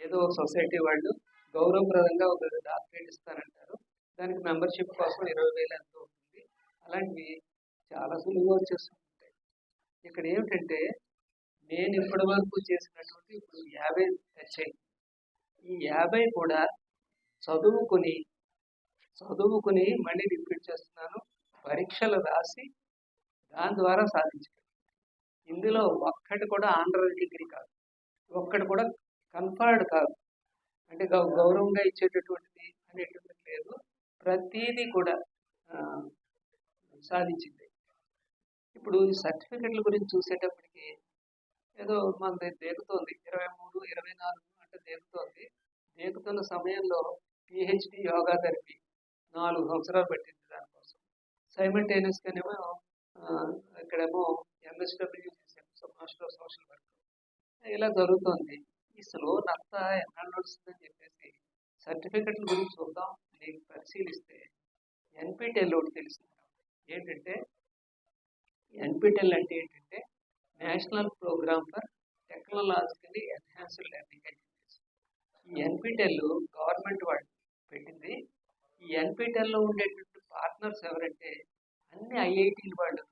ఏదో ఒక సొసైటీ వాళ్ళు గౌరవప్రదంగా ఒక డాక్టరేట్ ఇస్తారంటారు. దానికి మెంబర్షిప్ కోసం ఇరవై వేలు ఎంతో ఉంటుంది. అలాంటివి చాలా సులువుగా వచ్చేస్తుంటాయి. ఇక్కడ ఏమిటంటే నేను ఇప్పటి వరకు చేసినటువంటి ఇప్పుడు యాభై హెచ్ఐ. ఈ యాభై కూడా చదువుకుని చదువుకుని మళ్ళీ రిపీట్ చేస్తున్నాను. పరీక్షలు రాసి దాని ద్వారా సాధించాను ఇందులో ఒక్కటి కూడా ఆంధ్ర డిగ్రీ కాదు. ఒక్కటి కూడా కన్ఫర్డ్ కాదు. అంటే గౌరవంగా ఇచ్చేటటువంటిది అనేటువంటిది లేదు. ప్రతిదీ కూడా సాధించింది. ఇప్పుడు ఈ సర్టిఫికెట్ల గురించి చూసేటప్పటికి ఏదో మన దేకుతోంది. ఇరవై మూడు ఇరవై నాలుగు అంటే దేకుతోంది. దేకుతున్న సమయంలో పిహెచ్డి యోగా థెరపీ నాలుగు సంవత్సరాలు పెట్టింది దానికోసం. సైమల్టేనియస్గానేమో ఇక్కడేమో ఎంఎస్డబ్ల్యూ చేశాను మాస్టర్ ఆఫ్ సోషల్ వర్క్. ఇలా జరుగుతుంది. ఈ నత్త ఎన్నాళ్ళు నడుస్తుందని చెప్పేసి సర్టిఫికెట్ల గురించి చూద్దాం నీకు పరిశీలిస్తే ఎన్పిటిఎల్ ఒకటి తెలిసింది ఏంటంటే ఎన్పిటిఎల్ అంటే ఏంటంటే national programme for technologically enhanced learning అని చెప్పేసి. ఈ ఎన్పిటెల్ గవర్నమెంట్ వాళ్ళు పెట్టింది. ఈ ఎన్పిటిఎల్లో ఉండేటువంటి పార్ట్నర్స్ ఎవరంటే అన్ని ఐఐటీలు వాళ్ళు.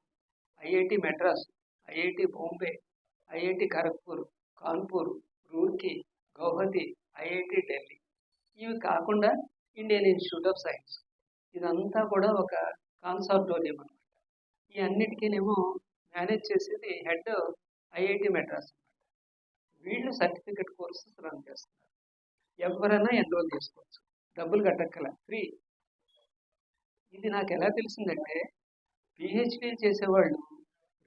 IIT Madras IIT Bombay IIT Kharagpur Kanpur Roorkee Guwahati IIT Delhi. ఇవి కాకుండా ఇండియన్ ఇన్స్టిట్యూట్ ఆఫ్ సైన్స్. ఇదంతా కూడా ఒక కాన్సార్టోరియం అనమాట ఈ అన్నిటికీనేమో మేనేజ్ చేసేది హెడ్ ఐఐటి మెడ్రాస్ అనమాట వీళ్ళు సర్టిఫికెట్ కోర్సెస్ రన్ చేస్తున్నారు. ఎవరైనా ఎన్రోల్ చేసుకోవచ్చు. డబ్బులు కట్టక్కల ఫ్రీ. ఇది నాకు ఎలా తెలిసిందంటే పిహెచ్డి చేసేవాళ్ళు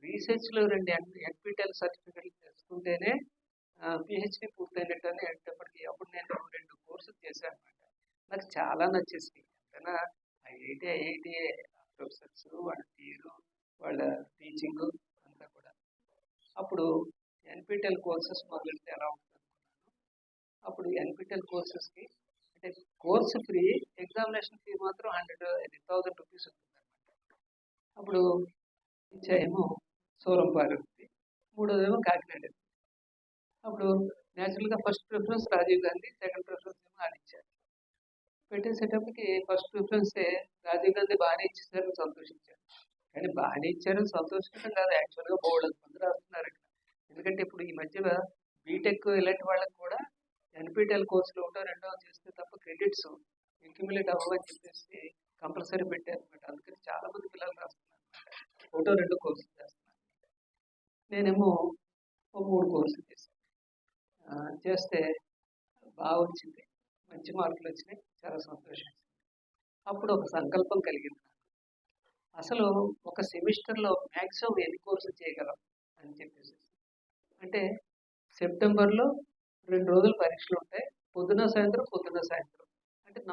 రీసెర్చ్లో రెండు ఎన్పిటెల్ సర్టిఫికెట్లు తెచ్చుకుంటేనే పిహెచ్డి పూర్తయినట్టు అని అనేటప్పటికి అప్పుడు నేను రెండు కోర్సులు చేశాను అనమాట నాకు చాలా నచ్చేసింది ఎంతైనా ఐఐటి ఐఐటి ప్రొఫెసర్స్ వాళ్ళ తీరు వాళ్ళ టీచింగ్ అంతా కూడా. అప్పుడు ఎన్పిటెల్ కోర్సెస్ మొదలెడితే ఎలా ఉంటుంది అప్పుడు ఎన్పిటెల్ కోర్సెస్కి అంటే కోర్సు ఫ్రీ ఎగ్జామినేషన్ ఫీ మాత్రం హండ్రెడ్ థౌజండ్ రూపీస్ ఉంటుందన్నమాట. అప్పుడు ఇచ్చాయేమో సోరంపారు మూడోదేమో కాకినాడ. అప్పుడు న్యాచురల్గా first preference Rajiv Gandhi second preference ఏమో ఆయన ఇచ్చారు. పెట్టేసేటప్పటికి ఫస్ట్ ప్రిఫరెన్సే రాజీవ్ గాంధీ బాగానే ఇచ్చేసారని సంతోషించారు. కానీ బాగానే ఇచ్చారని సంతోషించడం కాదు యాక్చువల్గా బోర్డు మంది రాస్తున్నారు ఇక్కడ ఎందుకంటే ఇప్పుడు ఈ మధ్య బీటెక్ ఇలాంటి వాళ్ళకి కూడా ఎన్పిటిఎల్ కోర్సులు ఒకటో రెండో చేస్తే తప్ప క్రెడిట్స్ ఇంక్యుమిలేట్ అవ్వని చెప్పేసి కంపల్సరీ పెట్టారు. అనమాట అందుకని చాలా మంది పిల్లలు రాస్తున్నారు. ఒకటో రెండు కోర్సులు చేస్తున్నారు. నేనేమో ఒక మూడు కోర్సులు చేశాను. చేస్తే బాగా వచ్చింది మంచి మార్కులు వచ్చినాయి. చాలా సంతోషం. అప్పుడు ఒక సంకల్పం కలిగింది నాకు. అసలు ఒక సెమిస్టర్లో మ్యాక్సిమం ఎన్ని కోర్సులు చేయగలం అని చెప్పేసి. అంటే సెప్టెంబర్లో రెండు రోజులు పరీక్షలు ఉంటాయి. పొద్దున సాయంత్రం పొద్దున సాయంత్రం.